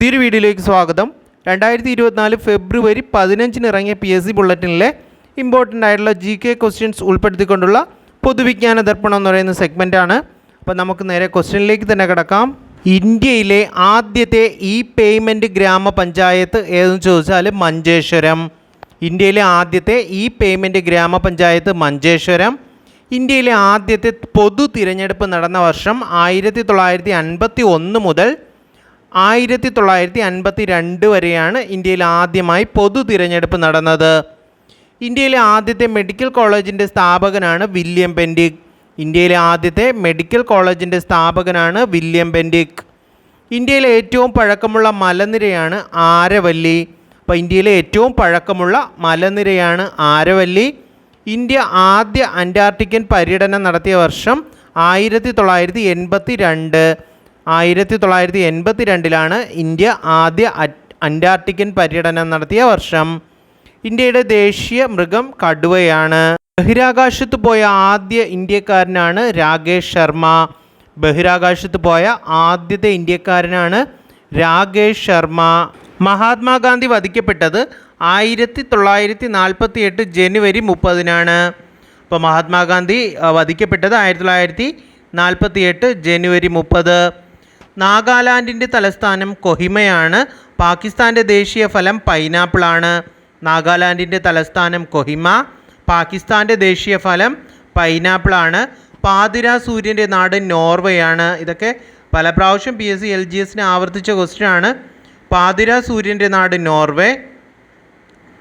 പുതിയൊരു വീഡിയോയിലേക്ക് സ്വാഗതം. രണ്ടായിരത്തി ഇരുപത്തിനാല് ഫെബ്രുവരി പതിനഞ്ചിന് ഇറങ്ങിയ പി എസ് സി ബുള്ളറ്റിനിലെ ഇമ്പോർട്ടന്റ് ആയിട്ടുള്ള ജി കെ ക്വസ്റ്റ്യൻസ് ഉൾപ്പെടുത്തിക്കൊണ്ടുള്ള പൊതുവിജ്ഞാന ദർപ്പണം എന്ന് പറയുന്ന സെഗ്മെന്റാണ് അപ്പോൾ നമുക്ക് നേരെ ക്വസ്റ്റ്യനിലേക്ക് തന്നെ കിടക്കാം. ഇന്ത്യയിലെ ആദ്യത്തെ ഇ പേയ്മെന്റ് ഗ്രാമപഞ്ചായത്ത് ഏതെന്ന് ചോദിച്ചാൽ മഞ്ചേശ്വരം. ഇന്ത്യയിലെ ആദ്യത്തെ ഇ പേയ്മെന്റ് ഗ്രാമപഞ്ചായത്ത് മഞ്ചേശ്വരം. ഇന്ത്യയിലെ ആദ്യത്തെ പൊതു തിരഞ്ഞെടുപ്പ് നടന്ന വർഷം ആയിരത്തി തൊള്ളായിരത്തി അൻപത്തി ഒന്ന് മുതൽ ആയിരത്തി തൊള്ളായിരത്തി അൻപത്തി രണ്ട് വരെയാണ് ഇന്ത്യയിൽ ആദ്യമായി പൊതു തിരഞ്ഞെടുപ്പ് നടന്നത്. ഇന്ത്യയിലെ ആദ്യത്തെ മെഡിക്കൽ കോളേജിന്റെ സ്ഥാപകനാണ് വില്യം ബെൻഡിക്. ഇന്ത്യയിലെ ആദ്യത്തെ മെഡിക്കൽ കോളേജിന്റെ സ്ഥാപകനാണ് വില്യം ബെൻഡിക്. ഇന്ത്യയിലെ ഏറ്റവും പഴക്കമുള്ള മലനിരയാണ് ആരവല്ലി. അപ്പോൾ ഇന്ത്യയിലെ ഏറ്റവും പഴക്കമുള്ള മലനിരയാണ് ആരവല്ലി. ഇന്ത്യ ആദ്യ അന്റാർട്ടിക്കൻ പര്യടനം നടത്തിയ വർഷം ആയിരത്തി തൊള്ളായിരത്തി എൺപത്തി രണ്ട് ആയിരത്തി തൊള്ളായിരത്തി എൺപത്തി രണ്ടിലാണ് ഇന്ത്യ ആദ്യ അന്റാർട്ടിക്കൻ പര്യടനം നടത്തിയ വർഷം. ഇന്ത്യയുടെ ദേശീയ മൃഗം കടുവയാണ്. ബഹിരാകാശത്ത് പോയ ആദ്യ ഇന്ത്യക്കാരനാണ് രാകേഷ് ശർമ്മ. ബഹിരാകാശത്ത് പോയ ആദ്യത്തെ ഇന്ത്യക്കാരനാണ് രാകേഷ് ശർമ്മ. മഹാത്മാഗാന്ധി വധിക്കപ്പെട്ടത് ആയിരത്തി തൊള്ളായിരത്തി നാൽപ്പത്തി എട്ട് ജനുവരി മുപ്പതിനാണ്. അപ്പോൾ മഹാത്മാഗാന്ധി വധിക്കപ്പെട്ടത് ആയിരത്തി തൊള്ളായിരത്തി നാൽപ്പത്തി എട്ട് ജനുവരി മുപ്പത്. നാഗാലാൻഡിന്റെ തലസ്ഥാനം കൊഹിമയാണ്. പാകിസ്ഥാന്റെ ദേശീയ ഫലം പൈനാപ്പിളാണ് നാഗാലാൻഡിന്റെ തലസ്ഥാനം കൊഹിമ പാകിസ്ഥാന്റെ ദേശീയ ഫലം പൈനാപ്പിളാണ് പാതിര സൂര്യന്റെ നാട് നോർവേയാണ് ഇതൊക്കെ പല പ്രാവശ്യം P S C L G എസിന് ആവർത്തിച്ച ക്വസ്റ്റ്യൻ ആണ്. പാതിര സൂര്യന്റെ നാട് നോർവേ.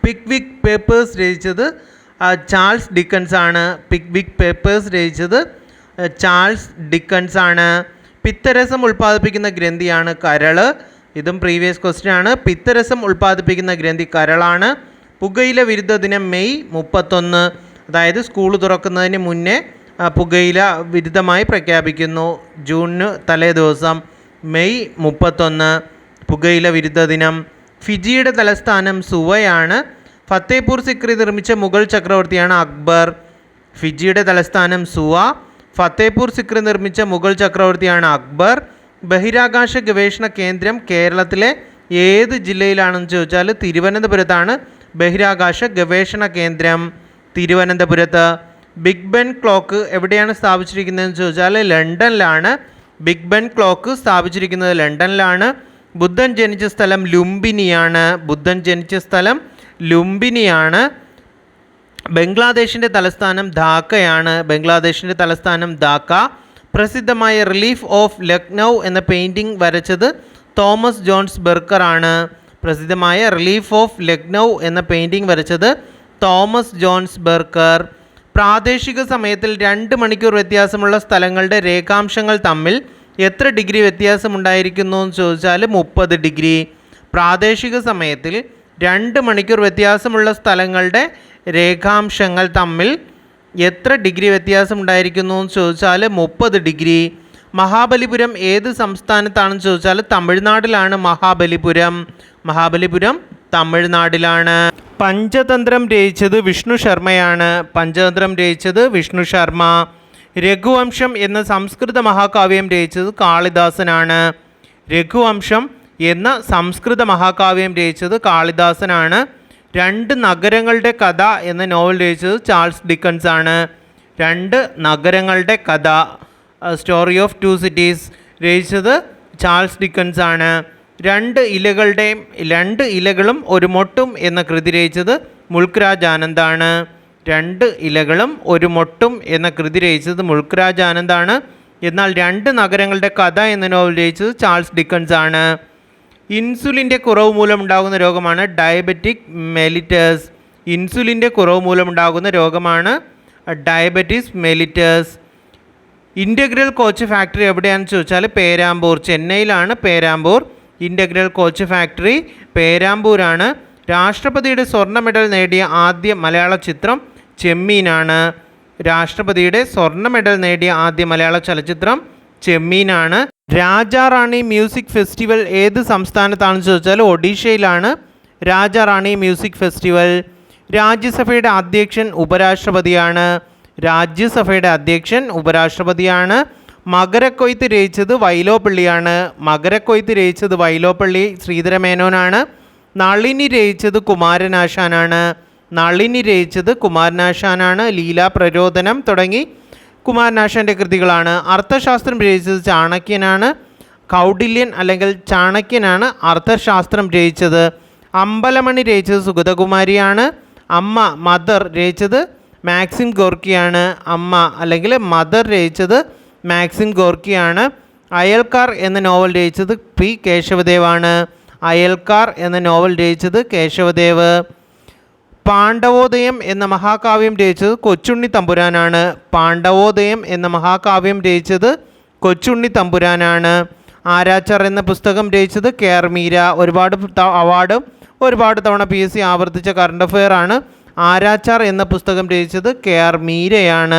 പിക്വിക് പേപ്പേഴ്സ് രചിച്ചത് ചാൾസ് ഡിക്കൻസ് ആണ്. പിക്വിക് പേപ്പേഴ്സ് രചിച്ചത് ചാൾസ് ഡിക്കൻസ് ആണ്. പിത്തരസം ഉൽപ്പാദിപ്പിക്കുന്ന ഗ്രന്ഥിയാണ് കരൾ. ഇതും പ്രീവിയസ് ക്വസ്റ്റ്യൻ ആണ്. പിത്തരസം ഉൽപ്പാദിപ്പിക്കുന്ന ഗ്രന്ഥി കരളാണ്. പുകയില വിരുദ്ധ ദിനം മെയ് മുപ്പത്തൊന്ന്. അതായത് സ്കൂൾ തുറക്കുന്നതിന് മുന്നേ പുകയില വിരുദ്ധമായി പ്രഖ്യാപിക്കുന്നു. ജൂണിന് തലേ ദിവസം മെയ് മുപ്പത്തൊന്ന്. പുകയില വിരുദ്ധ ദിനം. ഫിജിയുടെ തലസ്ഥാനം സുവയാണ്. ഫത്തേപൂർ സിക്രി നിർമ്മിച്ച മുഗൾ ചക്രവർത്തിയാണ് അക്ബർ. ഫിജിയുടെ തലസ്ഥാനം സുവ. ഫത്തേപൂർ സിക്രി നിർമ്മിച്ച മുഗൾ ചക്രവർത്തിയാണ് അക്ബർ. ബഹിരാകാശ ഗവേഷണ കേന്ദ്രം കേരളത്തിലെ ഏത് ജില്ലയിലാണെന്ന് ചോദിച്ചാൽ തിരുവനന്തപുരത്താണ് ബഹിരാകാശ ഗവേഷണ കേന്ദ്രം. തിരുവനന്തപുരത്ത് ബിഗ് ബെൻ ക്ലോക്ക് എവിടെയാണ് സ്ഥാപിച്ചിരിക്കുന്നതെന്ന് ചോദിച്ചാൽ ലണ്ടനിലാണ്. ബിഗ് ബെൻ ക്ലോക്ക് സ്ഥാപിച്ചിരിക്കുന്നത് ലണ്ടനിലാണ്. ബുദ്ധൻ ജനിച്ച സ്ഥലം ലുംബിനിയാണ്. ബുദ്ധൻ ജനിച്ച സ്ഥലം ലുംബിനിയാണ്. ബംഗ്ലാദേശിന്റെ തലസ്ഥാനം ധാക്കയാണ്. ബംഗ്ലാദേശിന്റെ തലസ്ഥാനം ധാക്ക. പ്രസിദ്ധമായ റിലീഫ് ഓഫ് ലക്നൗ എന്ന പെയിന്റിംഗ് വരച്ചത് തോമസ് ജോൺസ് ബെർക്കറാണ് പ്രസിദ്ധമായ റിലീഫ് ഓഫ് ലക്നൗ എന്ന പെയിന്റിംഗ് വരച്ചത് തോമസ് ജോൺസ് ബെർക്കർ. പ്രാദേശിക സമയത്തിൽ രണ്ട് മണിക്കൂർ വ്യത്യാസമുള്ള സ്ഥലങ്ങളുടെ രേഖാംശങ്ങൾ തമ്മിൽ എത്ര ഡിഗ്രി വ്യത്യാസമുണ്ടായിരിക്കുന്നു എന്ന് ചോദിച്ചാൽ മുപ്പത് ഡിഗ്രി. പ്രാദേശിക സമയത്തിൽ രണ്ട് മണിക്കൂർ വ്യത്യാസമുള്ള സ്ഥലങ്ങളുടെ രേഖാംശങ്ങൾ തമ്മിൽ എത്ര ഡിഗ്രി വ്യത്യാസം ഉണ്ടായിരിക്കുന്നു എന്ന് ചോദിച്ചാൽ മുപ്പത് ഡിഗ്രി. മഹാബലിപുരം ഏത് സംസ്ഥാനത്താണെന്ന് ചോദിച്ചാൽ തമിഴ്നാട്ടിലാണ് മഹാബലിപുരം. മഹാബലിപുരം തമിഴ്നാടിലാണ്. പഞ്ചതന്ത്രം രചിച്ചത് വിഷ്ണു ശർമ്മയാണ്. പഞ്ചതന്ത്രം രചിച്ചത് വിഷ്ണു ശർമ്മ. രഘുവംശം എന്ന സംസ്കൃത മഹാകാവ്യം രചിച്ചത് കാളിദാസനാണ്. രഘുവംശം എന്ന സംസ്കൃത മഹാകാവ്യം രചിച്ചത് കാളിദാസനാണ്. രണ്ട് നഗരങ്ങളുടെ കഥ എന്ന നോവൽ രചിച്ചത് ചാൾസ് ഡിക്കൻസ് ആണ്. രണ്ട് നഗരങ്ങളുടെ കഥ സ്റ്റോറി ഓഫ് ടു സിറ്റീസ് രചിച്ചത് ചാൾസ് ഡിക്കൻസ് ആണ്. രണ്ട് ഇലകളുടെയും രണ്ട് ഇലകളും ഒരു മൊട്ടും എന്ന കൃതി രചിച്ചത് മുൾക്രാജ് ആനന്ദാണ് രണ്ട് ഇലകളും ഒരു മൊട്ടും എന്ന കൃതി രചിച്ചത് മുൾക്രാജ് ആനന്ദാണ് എന്നാൽ രണ്ട് നഗരങ്ങളുടെ കഥ എന്ന നോവൽ രചിച്ചത് ചാൾസ് ഡിക്കൻസ് ആണ്. ഇൻസുലിന്റെ കുറവ് മൂലമുണ്ടാകുന്ന രോഗമാണ് ഡയബറ്റിക് മെലിറ്റേഴ്സ് ഇൻസുലിന്റെ കുറവ് മൂലമുണ്ടാകുന്ന രോഗമാണ് diabetes mellitus integral coach factory എവിടെയാണെന്ന് ചോദിച്ചാൽ പേരാമ്പൂർ ചെന്നൈയിലാണ് പേരാമ്പൂർ. ഇന്റഗ്രൽ കോച്ച് ഫാക്ടറി പേരാമ്പൂരാണ്. രാഷ്ട്രപതിയുടെ സ്വർണ മെഡൽ നേടിയ ആദ്യ മലയാള ചിത്രം ചെമ്മീനാണ്. രാഷ്ട്രപതിയുടെ സ്വർണ മെഡൽ നേടിയ ആദ്യ മലയാള ചലച്ചിത്രം ചെമ്മീനാണ്. രാജാറാണി മ്യൂസിക് ഫെസ്റ്റിവൽ ഏത് സംസ്ഥാനത്താണെന്ന് ചോദിച്ചാൽ ഒഡീഷയിലാണ്. Rajarani music festival. രാജ്യസഭയുടെ അധ്യക്ഷൻ ഉപരാഷ്ട്രപതിയാണ്. രാജ്യസഭയുടെ അധ്യക്ഷൻ ഉപരാഷ്ട്രപതിയാണ്. മകരക്കൊയ്ത്ത് രചിച്ചത് വൈലോപ്പള്ളിയാണ്. മകരക്കൊയ്ത്ത് രചിച്ചത് വൈലോപ്പള്ളി ശ്രീധരമേനോനാണ്. നളിനി രചിച്ചത് കുമാരനാശാനാണ്. നളിനി രചിച്ചത് കുമാരനാശാനാണ്. ലീലാ പ്രരോദനം തുടങ്ങി കുമാരനാശാന്റെ കൃതികളാണ്. അർത്ഥശാസ്ത്രം രചിച്ചത് ചാണക്യനാണ്. കൗഡില്യൻ അല്ലെങ്കിൽ ചാണക്യനാണ് അർത്ഥശാസ്ത്രം രചിച്ചത്. അമ്പലമണി രചിച്ചത് സുഗതകുമാരിയാണ്. അമ്മ മദർ രചിച്ചത് മാക്സിം ഗോർക്കിയാണ്. അമ്മ അല്ലെങ്കിൽ മദർ രചിച്ചത് മാക്സിം ഗോർക്കിയാണ്. അയൽക്കാർ എന്ന നോവൽ രചിച്ചത് പി. കേശവദേവാണ്. അയൽക്കാർ എന്ന നോവൽ രചിച്ചത് കേശവദേവ്. പാണ്ഡവോദയം എന്ന മഹാകാവ്യം രചിച്ചത് കൊച്ചുണ്ണി തമ്പുരാനാണ്. പാണ്ഡവോദയം എന്ന മഹാകാവ്യം രചിച്ചത് കൊച്ചുണ്ണി തമ്പുരാനാണ്. ആരാച്ചർ എന്ന പുസ്തകം രചിച്ചത് കെ ആർ മീര. ഒരുപാട് അവാർഡ് ഒരുപാട് തവണ പി എസ് സി ആവർത്തിച്ച കറണ്ട് അഫെയർ ആണ് ആരാച്ചാർ എന്ന പുസ്തകം രചിച്ചത് കെ ആർ മീരയാണ്.